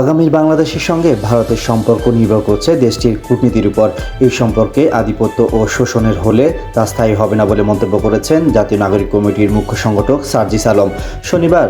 আগামীর বাংলাদেশের সঙ্গে ভারতের সম্পর্ক নির্ভর করছে দেশটির কূটনীতির উপর। এই সম্পর্কে আধিপত্য ও শোষণের হলে তা স্থায়ী হবে না বলে মন্তব্য করেছেন জাতীয় নাগরিক কমিটির মুখ্য সংগঠক সার্জিস আলম। শনিবার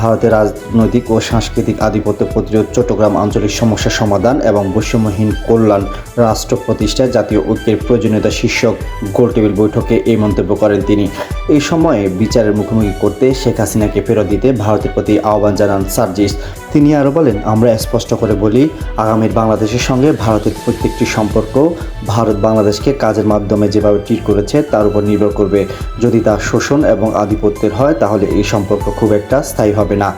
ভারতের রাজনৈতিক ও সাংস্কৃতিক আধিপত্য প্রতিরোধ চট্টগ্রাম আঞ্চলিক সমস্যা সমাধান এবং বৈষম্যহীন কল্যাণ রাষ্ট্র প্রতিষ্ঠায় জাতীয় ঐক্যের প্রয়োজনীয়তা শীর্ষক গোলটেবিল বৈঠকে এই মন্তব্য করেন তিনি। এই সময়ে বিচারের মুখোমুখি করতে শেখ হাসিনাকে ফেরত দিতে ভারতের প্রতি আহ্বান জানান সার্জিস। তিনি আরও বলেন, আমরা স্পষ্ট করে বলি, আগামীর বাংলাদেশের সঙ্গে ভারতের প্রত্যেকটি সম্পর্ক ভারত বাংলাদেশকে কাজের মাধ্যমে যেভাবে ট্রিট করেছে তার উপর নির্ভর করবে। যদি তা শোষণ এবং আধিপত্যের হয়, তাহলে এই সম্পর্ক খুব একটা স্থায়ী হবে না।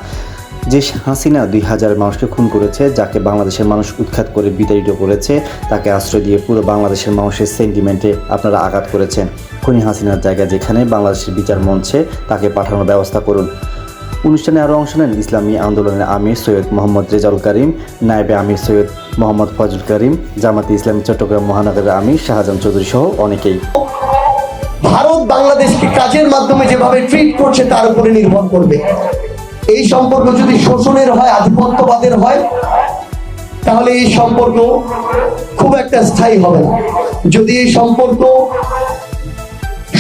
যে হাসিনা দুই হাজার মানুষকে খুন করেছে, যাকে বাংলাদেশের মানুষ উৎখাত করে বিতাড়িত করেছে, তাকে আশ্রয় দিয়ে পুরো বাংলাদেশের মানুষের সেন্টিমেন্টে আপনারা আঘাত করেছেন। খুনি হাসিনার জায়গা যেখানে বাংলাদেশের বিচার মঞ্চে তাকে পাঠানোর ব্যবস্থা করুন। অনুষ্ঠানে আরও অংশ নেন ইসলামী আন্দোলনের আমির সৈয়দ মোহাম্মদ রেজাউল করিম, নায়েবে আমির সৈয়দ মোহাম্মদ ফজল করিম, জামাতে ইসলামী চট্টগ্রাম মহানগরের আমির শাহজাহান চৌধুরী সহ অনেকেই। ভারত বাংলাদেশকে কাজের মাধ্যমে যেভাবে ট্রিট করছে, তার উপরে নির্ভর করবে। এই সম্পর্ক যদি শোষণের হয়, আধিপত্যবাদের হয়, তাহলে এই সম্পর্ক খুব একটা স্থায়ী হবে না। যদি এই সম্পর্ক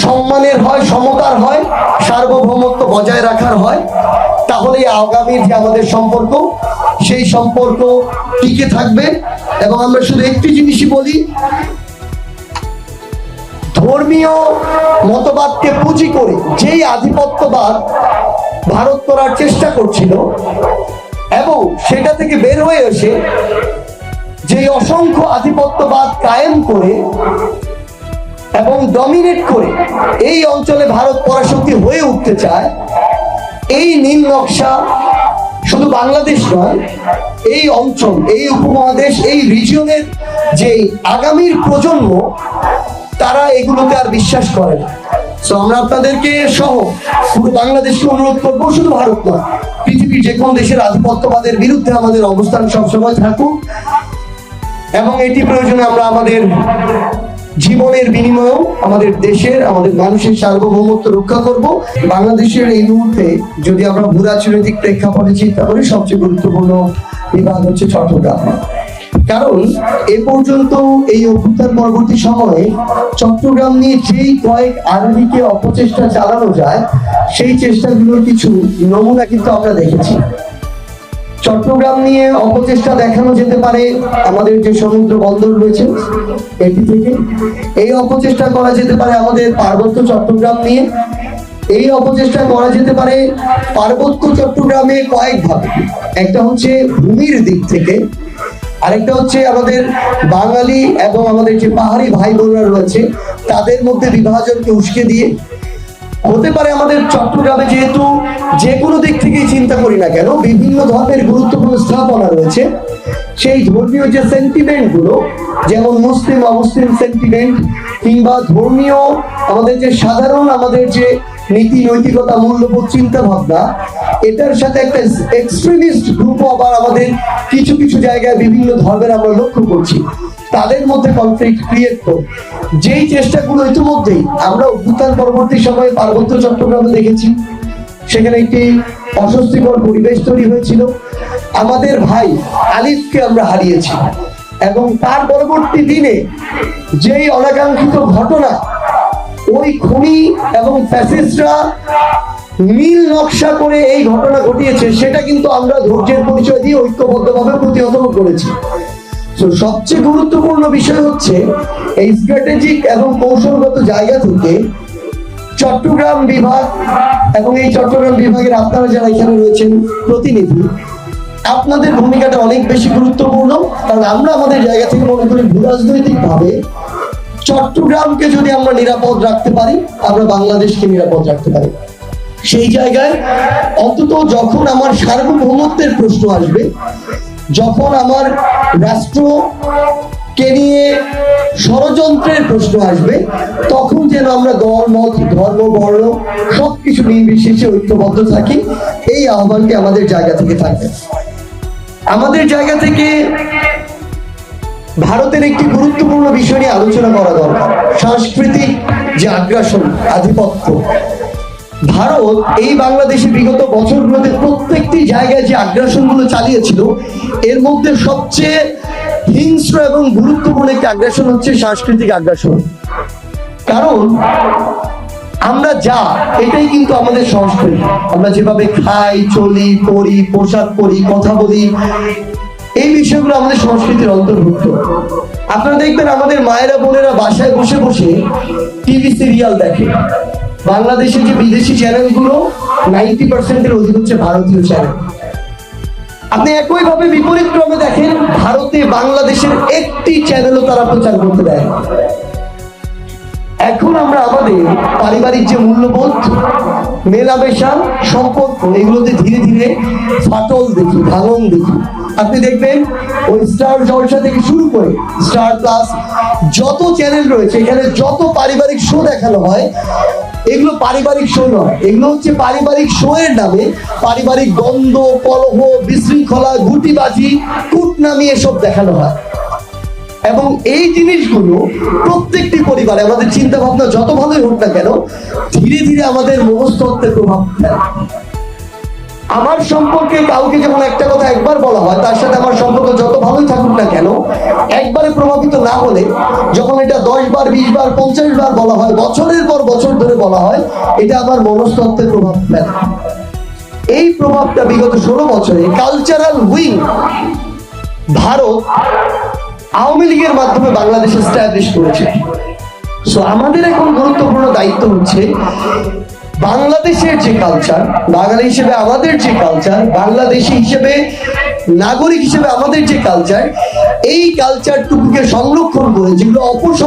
সম্মানের হয়, সমতার হয়, সার্বভৌমত্ব বজায় রাখার হয়, তাহলে আগামীর যে আমাদের সম্পর্ক, সেই সম্পর্ক টিকে থাকবে। এবং আমরা শুধু একটি জিনিসই বলি, ধর্মীয় মতবাদকে পুঁজি করে যেই আধিপত্যবাদ ভারত করার চেষ্টা করছিল এবং সেটা থেকে বের হয়ে এসে যে অসংখ্য আধিপত্যবাদ কায়েম করে এবং ডমিনেট করে এই অঞ্চলে ভারত পরাশক্তি হয়ে উঠতে চায়, এই নীল নকশা শুধু বাংলাদেশ নয়, এই অঞ্চল, এই উপমহাদেশ, এই রিজিয়নের যে আগামীর প্রজন্ম, তারা এগুলোতে আর বিশ্বাস করে না। আমরা আপনাদেরকে সহ পুরো বাংলাদেশকে অনুরোধ করব, শুধু ভারত নয়, পৃথিবীর যে কোনো দেশের আধিপত্যবাদের বিরুদ্ধে আমাদের অবস্থান সবসময় থাকুক। এবং এটি প্রয়োজনে আমরা আমাদের জীবনের বিনিময়েও আমাদের দেশের, আমাদের মানুষের সার্বভৌমত্ব রক্ষা করব। বাংলাদেশের এই মুহূর্তে যদি আমরা ভূ রাজনৈতিক প্রেক্ষাপটে চিন্তা করি, সবচেয়ে গুরুত্বপূর্ণ বিভাগ হচ্ছে চট্টগ্রাম। কারণ এ পর্যন্ত এই অভ্যুত্থান পরবর্তী সময়ে চট্টগ্রাম নিয়ে যেই কয়েক আরবিকে অপচেষ্টা চালানো যায়, সেই চেষ্টাগুলোর কিছু নমুনা কিন্তু আমরা দেখেছি। চট্টগ্রাম নিয়ে অপচেষ্টা দেখানো যেতে পারে আমাদের যে সমুদ্র বন্দর রয়েছে, এটি থেকে। এই অপচেষ্টা করা যেতে পারে আমাদের পার্বত্য চট্টগ্রাম নিয়ে। এই অপচেষ্টা করা যেতে পারে পার্বত্য চট্টগ্রামে কয়েক ভাবে একটা হচ্ছে ভূমির দিক থেকে। আরেকটা হচ্ছে আমাদের বাঙালি এবং আমাদের যে পাহাড়ি ভাই বোনরা রয়েছে, তাদের মধ্যে বিভাজনকে উস্কে দিয়ে, হতে পারে আমাদের চট্টগ্রামে যেহেতু যে কোনো দিক থেকেই চিন্তা করি না কেন, বিভিন্ন ধর্মের গুরুত্বপূর্ণ স্থাপনা রয়েছে, সেই ধর্মীয় যে সেন্টিমেন্টগুলো, যেমন মুসলিম অমুসলিম সেন্টিমেন্ট কিংবা ধর্মীয় আমাদের যে সাধারণ আমাদের যে নীতি, নৈতিকতা, মূল্যবোধ চিন্তা ভাবনা এটার সাথে একটা এক্সট্রিমিস্ট গ্রুপ আবার আমাদের কিছু কিছু জায়গায় বিভিন্ন ধর্মের আমরা লক্ষ্য করছি। তাদের মধ্যে কনফ্লিক্ট ক্রিয়েট করে যেই চেষ্টাগুলো ইতিমধ্যেই আমরা অভ্যুত্থান পরবর্তী সময়ে পার্বত্য চট্টগ্রামে দেখেছি। সেখানে একটি অস্বস্তিকর পরিবেশ তৈরি হয়েছিল। আমাদের ভাই আলিফকে আমরা হারিয়েছি। এবং তার পরবর্তী দিনে যেই অনাকাঙ্ক্ষিত ঘটনা ওই খুনি এবং ফ্যাসিস্টরা নীল নকশা করে এই ঘটনা ঘটিয়েছে, সেটা কিন্তু আমরা ধৈর্যের পরিচয় দিয়ে ঐক্যবদ্ধভাবে প্রতিহত করেছি। সবচেয়ে গুরুত্বপূর্ণ বিষয় হচ্ছে এই স্ট্র্যাটেজিক এবং কৌশলগত জায়গা থেকে চট্টগ্রাম বিভাগ এবং এই চট্টগ্রাম বিভাগের আপনারা যারা এখানে রয়েছেন প্রতিনিধি, আপনাদের ভূমিকাটা অনেক বেশি গুরুত্বপূর্ণ, কারণ আমরা আমাদের জায়গা থেকে মনে করি ভূ রাজনৈতিক ভাবে চট্টগ্রামকে যদি আমরা নিরাপদ রাখতে পারি, আমরা বাংলাদেশকে নিরাপদ রাখতে পারি। সেই জায়গায় অন্তত যখন আমার সার্বভৌমত্বের প্রশ্ন আসবে, যখন আমার রাষ্ট্রকে নিয়ে ষড়যন্ত্রের প্রশ্ন আসবে, তখন যেন আমরা দল, মত, ধর্ম, বর্ণ সবকিছু নির্বিশেষে ঐক্যবদ্ধ থাকি, এই আহ্বানটি আমাদের জায়গা থেকে থাকবে। আমাদের জায়গা থেকে ভারতের একটি গুরুত্বপূর্ণ বিষয় নিয়ে আলোচনা করা দরকার। সাংস্কৃতিক যে আগ্রাসন, আধিপত্য। ভারত এই বাংলাদেশে বিগত বছরগুলোতে প্রত্যেকটি জায়গায় যে আগ্রাসনগুলো চালিয়েছিল, এর মধ্যে সবচেয়ে হিংস্র এবং গুরুত্বপূর্ণ একটি আগ্রাসন হচ্ছে সাংস্কৃতিক আগ্রাসন। কারণ আমরা যা, এটাই কিন্তু আমাদের সংস্কৃতি। আমরা যেভাবে খাই, চলি, পড়ি, পোশাক পরি, কথা বলি এই বিষয়গুলো আমাদের সংস্কৃতির অন্তর্ভুক্ত। আপনারা দেখবেন আমাদের মায়েরা বোনেরা বাসায় বসে বসে টিভি সিরিয়াল দেখে। বাংলাদেশে যে বিদেশি চ্যানেলগুলো নাইনটি পার্সেন্টের অধিক হচ্ছে ভারতীয় চ্যানেল। আপনি একইভাবে বিপরীত ক্রমে দেখেন, ভারতে বাংলাদেশের একটি চ্যানেলও তারা প্রচার করতে দেয় এখন আমরা আমাদের পারিবারিক যে মূল্যবোধ মেলামেশা সম্পর্ক এগুলোতে ধীরে ধীরে ফাটল দেখি, ভাঙন দেখি। আপনি দেখবেন ওই স্টার জলসা থেকে শুরু করে স্টার প্লাস যত চ্যানেল রয়েছে, এখানে যত পারিবারিক শো দেখানো হয়, এগুলো পারিবারিক শো নয়, এগুলো হচ্ছে পারিবারিক শো এর নামে পারিবারিক দ্বন্দ্ব কলহ, বিশৃঙ্খলা, গুটিবাজি, কুটনামি এসব দেখানো হয়। এবং এই জিনিসগুলো প্রত্যেকটি পরিবারে, আমাদের চিন্তা ভাবনা যত ভালোই হোক না কেন, ধীরে ধীরে আমাদের মনস্তত্ত্বে প্রভাব ফেলে। আমার সম্পর্কে কাউকে যেমন একটা কথা একবার বলা হয়, তার সাথে আমার সম্পর্ক যত ভালোই থাকুক না কেন, একবারে প্রভাবিত না হলে যখন এটা দশ বার, বিশ বার, পঞ্চাশ বার বলা হয়, বছরের পর বছর ধরে বলা হয়, এটা আমার মনস্তত্ত্বে প্রভাব ফেলে। এই প্রভাবটা বিগত ষোলো বছরে কালচারাল উইং ভারত আওয়ামী লীগের মাধ্যমে বাংলাদেশ স্ট্যাবলিশ করেছে। সো আমাদের এখন গুরুত্বপূর্ণ দায়িত্ব হচ্ছে বাংলাদেশের যে কালচার বাঙালি হিসেবে আমাদের যে কালচার বাংলাদেশি হিসেবে, নাগরিক হিসেবে আমাদের যে কালচার এই কালচারটুকুকে সংরক্ষণ করে, যেগুলো অপর